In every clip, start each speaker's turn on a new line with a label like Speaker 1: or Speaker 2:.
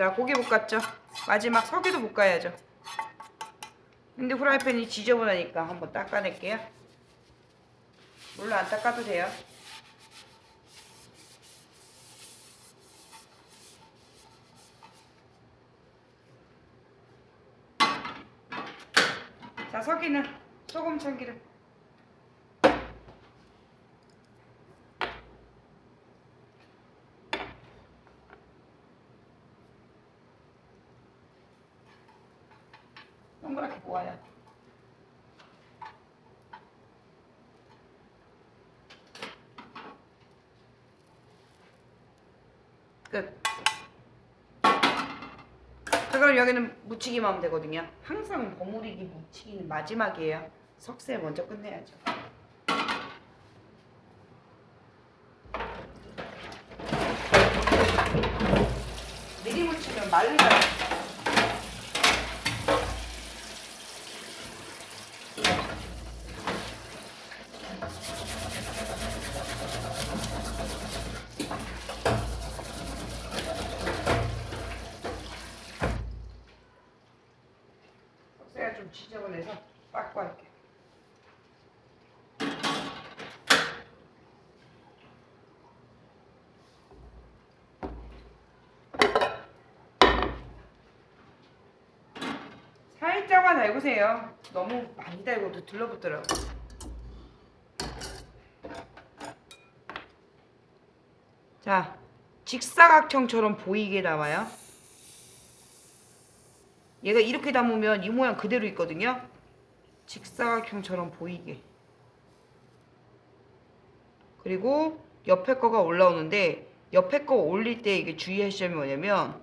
Speaker 1: 자 고기 볶았죠? 마지막 석유도 볶아야죠. 근데 후라이팬이 지저분하니까 한번 닦아낼게요. 물로 안 닦아도 돼요. 자 석이는 소금 참기름 동그랗게 모아요 끝. 자 그럼 여기는 묻히기만 하면 되거든요. 항상 버무리기 묻히기는 마지막이에요. 석쇠 먼저 끝내야죠. 미리 말르잖아. 석쇠가 좀 지저분해서 닦고 할게. 살짝만 달구세요. 너무 많이 달고도 들러붙더라고. 자, 직사각형처럼 보이게 담아요. 얘가 이렇게 담으면 이 모양 그대로 있거든요. 직사각형처럼 보이게. 그리고 옆에 거가 올라오는데 옆에 거 올릴 때 이게 주의하시면 뭐냐면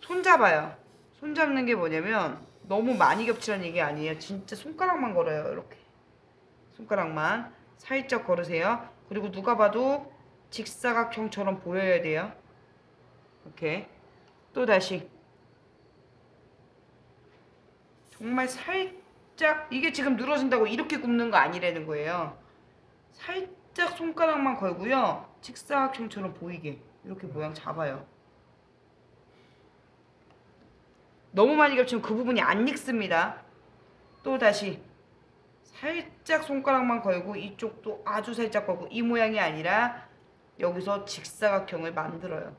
Speaker 1: 손 잡아요. 손 잡는 게 뭐냐면 너무 많이 겹치라는 얘기 아니에요. 진짜 손가락만 걸어요. 이렇게. 손가락만 살짝 걸으세요. 그리고 누가 봐도 직사각형처럼 보여야 돼요. 이렇게. 또 다시. 정말 살짝 이게 지금 늘어진다고 이렇게 굽는 거 아니라는 거예요. 살짝 손가락만 걸고요. 직사각형처럼 보이게 이렇게 모양 잡아요. 너무 많이 겹치면 그 부분이 안 익습니다. 또 다시 살짝 손가락만 걸고 이쪽도 아주 살짝 걸고 이 모양이 아니라 여기서 직사각형을 만들어요.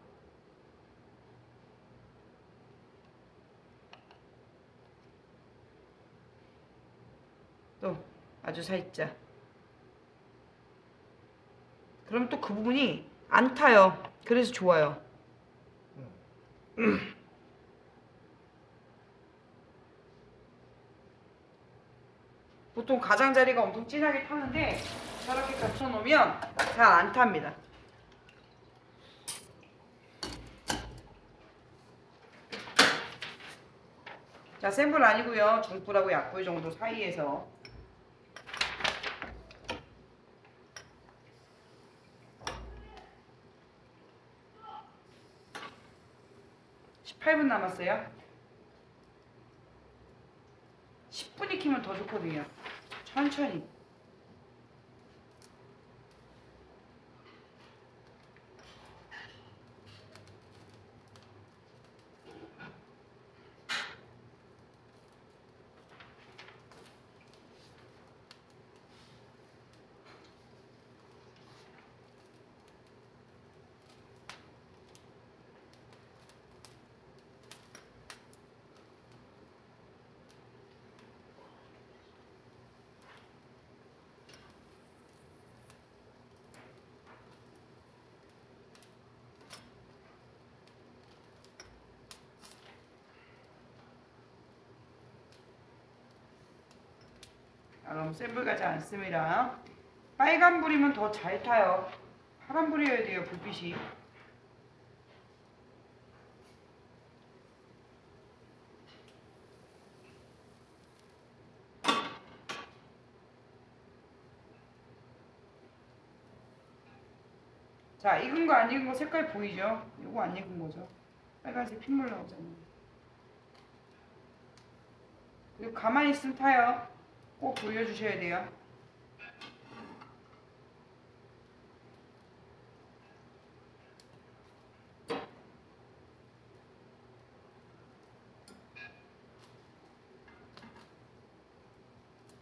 Speaker 1: 또 아주 살짝. 그럼 또 그 부분이 안 타요. 그래서 좋아요. 보통 가장자리가 엄청 진하게 타는데 저렇게 겹쳐놓으면 잘 안 탑니다. 자, 센 불 아니고요. 중불하고 약불 정도 사이에서 18분 남았어요. 10분 익히면 더 좋거든요. 천천히. 아, 너무 센불 가지 않습니다. 빨간 불이면 더 잘 타요. 파란 불이어야 돼요, 불빛이. 자, 익은 거 안 익은 거 색깔 보이죠? 이거 안 익은 거죠. 빨간색 핏물 나오잖아요. 그리고 가만히 있으면 타요. 꼭 돌려주셔야 돼요.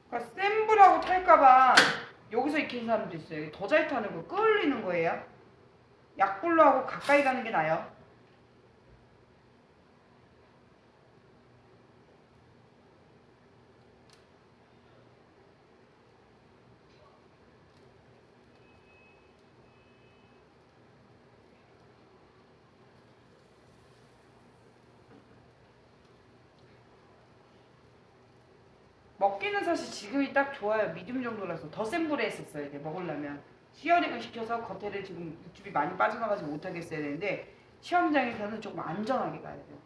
Speaker 1: 그러니까 센 불하고 탈까봐 여기서 익히는 사람도 있어요. 더 잘 타는 거 끌리는 거예요. 약불로 하고 가까이 가는 게 나아요. 먹기는 사실 지금이 딱 좋아요. 미디움 정도라서 더 센 불에 했었어야 돼. 먹으려면 시어링을 시켜서 겉에를 지금 육즙이 많이 빠져나가지 못하게 했어야 되는데 시험장에서는 조금 안전하게 가야 돼요.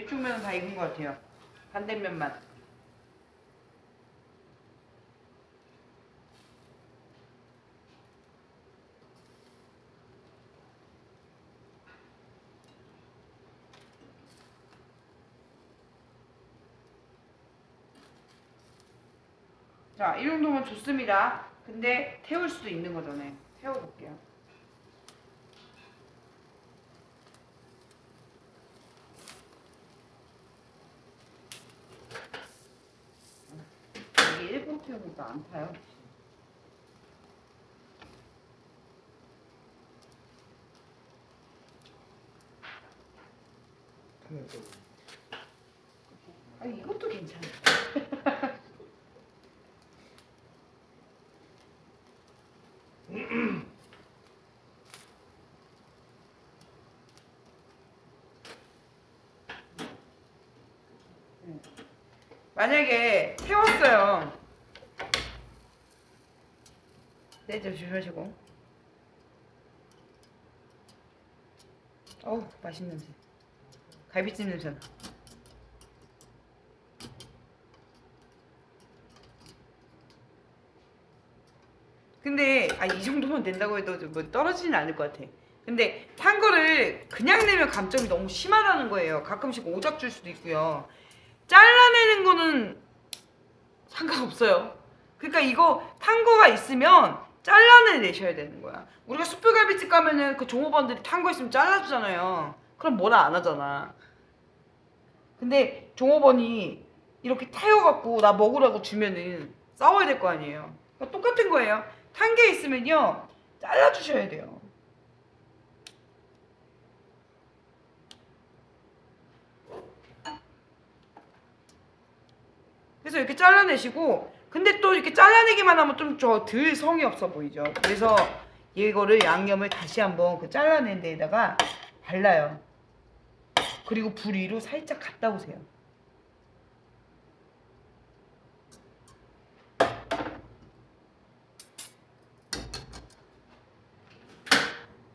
Speaker 1: 이쪽 면은 다 익은 것 같아요. 반대면만. 자, 이 정도면 좋습니다. 근데 태울 수도 있는 거잖아요. 태워볼게요. 이게 태우니까 안 타요. 아 이것도 괜찮아. 만약에 태웠어요. 네, 좀 조심하시고. 어우, 맛있는 냄새. 갈비찜 냄새 나. 근데 아 이 정도면 된다고 해도 뭐 떨어지진 않을 것 같아. 근데 탄 거를 그냥 내면 감점이 너무 심하다는 거예요. 가끔씩 오작 줄 수도 있고요. 잘라내는 거는 상관없어요. 그러니까 이거 탄 거가 있으면 잘라내셔야 되는 거야. 우리가 숯불갈비집 가면은 그 종업원들이 탄 거 있으면 잘라주잖아요. 그럼 뭐라 안 하잖아. 근데 종업원이 이렇게 태워갖고 나 먹으라고 주면은 싸워야 될 거 아니에요. 그러니까 똑같은 거예요. 탄 게 있으면요 잘라주셔야 돼요. 그래서 이렇게 잘라내시고 근데 또 이렇게 잘라내기만 하면 좀 저 덜 성의 없어 보이죠. 그래서 이거를 양념을 다시 한번 그 잘라낸 데에다가 발라요. 그리고 불 위로 살짝 갔다 오세요.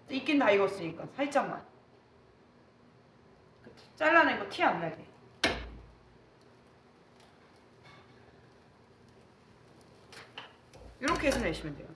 Speaker 1: 익긴 다 익었으니까 살짝만. 잘라낸 거 티 안 나게. 이렇게 해서 내시면 돼요.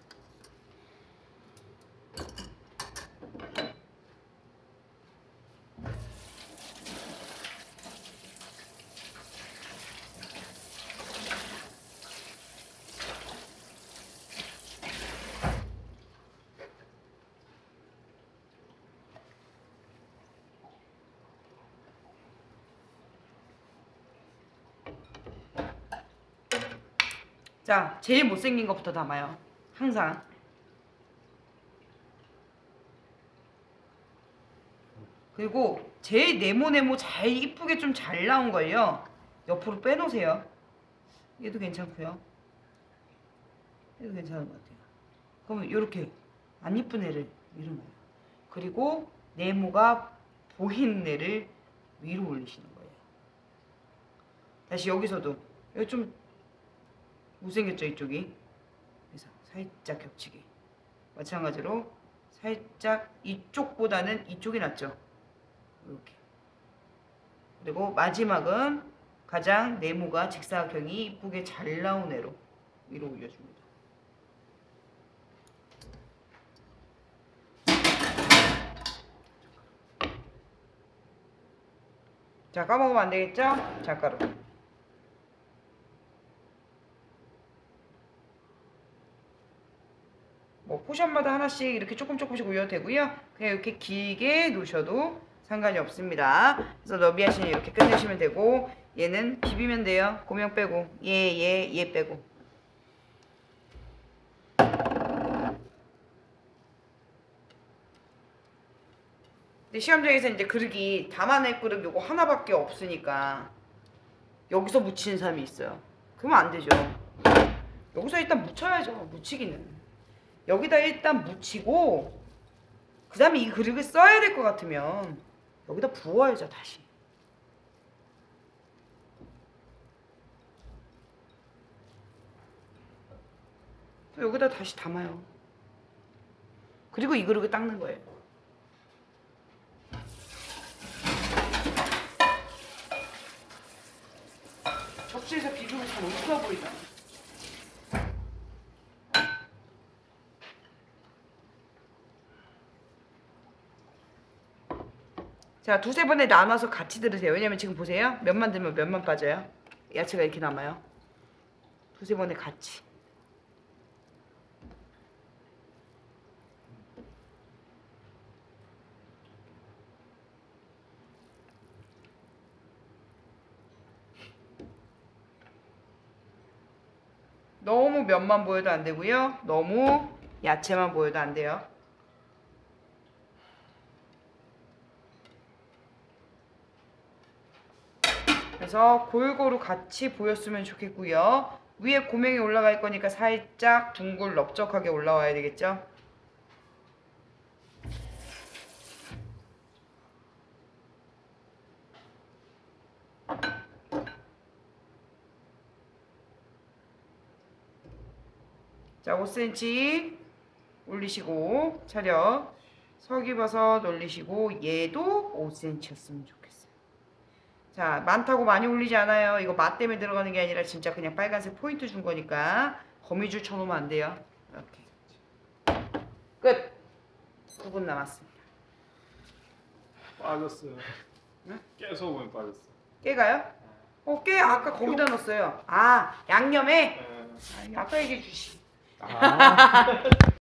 Speaker 1: 자, 제일 못생긴 것부터 담아요. 항상. 그리고 제일 네모네모 잘 이쁘게 좀 잘 나온 걸요. 옆으로 빼놓으세요. 얘도 괜찮고요. 얘도 괜찮은 것 같아요. 그러면 이렇게 안 이쁜 애를 위로 놔요. 그리고 네모가 보이는 애를 위로 올리시는 거예요. 다시 여기서도 여기 좀 못생겼죠 이쪽이. 그래서 살짝 겹치기 마찬가지로 살짝 이쪽보다는 이쪽이 낫죠. 이렇게. 그리고 마지막은 가장 네모가 직사각형이 이쁘게 잘 나온 애로 위로 올려줍니다. 자 까먹으면 안되겠죠? 작가로 포션마다 하나씩 이렇게 조금 조금씩 올려도 되고요. 그냥 이렇게 길게 놓으셔도 상관이 없습니다. 그래서 너비아신이 이렇게 끝내시면 되고 얘는 비비면 돼요. 고명 빼고 얘 얘 얘 빼고. 근데 시험장에서 이제 그릇이 담아낼 그릇 요거 하나밖에 없으니까 여기서 묻히는 사람이 있어요. 그러면 안 되죠. 여기서 일단 묻혀야죠. 묻히기는. 여기다 일단 묻히고 그 다음에 이 그릇을 써야 될 것 같으면 여기다 부어야죠 다시. 또 여기다 다시 담아요. 그리고 이 그릇을 닦는 거예요. 접시에서 비주면 참 없어 보이잖아. 자, 두세 번에 나눠서 같이 들으세요. 왜냐면 지금 보세요. 면만 들면 면만 빠져요. 야채가 이렇게 남아요. 두세 번에 같이. 너무 면만 보여도 안 되고요. 너무 야채만 보여도 안 돼요. 그래서 골고루 같이 보였으면 좋겠고요. 위에 고명이 올라갈 거니까 살짝 둥글 넓적하게 올라와야 되겠죠? 자, 5cm 올리시고 차려 서기버섯 올리시고 얘도 5cm였으면 좋겠어요. 자, 많다고 많이 올리지 않아요. 이거 맛 때문에 들어가는 게 아니라 진짜 그냥 빨간색 포인트 준 거니까 거미줄 쳐놓으면 안 돼요. 이렇게 끝. 9분 남았습니다.
Speaker 2: 빠졌어요.
Speaker 1: 네?
Speaker 2: 깨소금이 빠졌어.
Speaker 1: 깨가요? 어, 깨 아까 거기다 넣었어요. 아, 양념에?
Speaker 2: 에.
Speaker 1: 아, 아까 얘기해 주시.
Speaker 2: 아.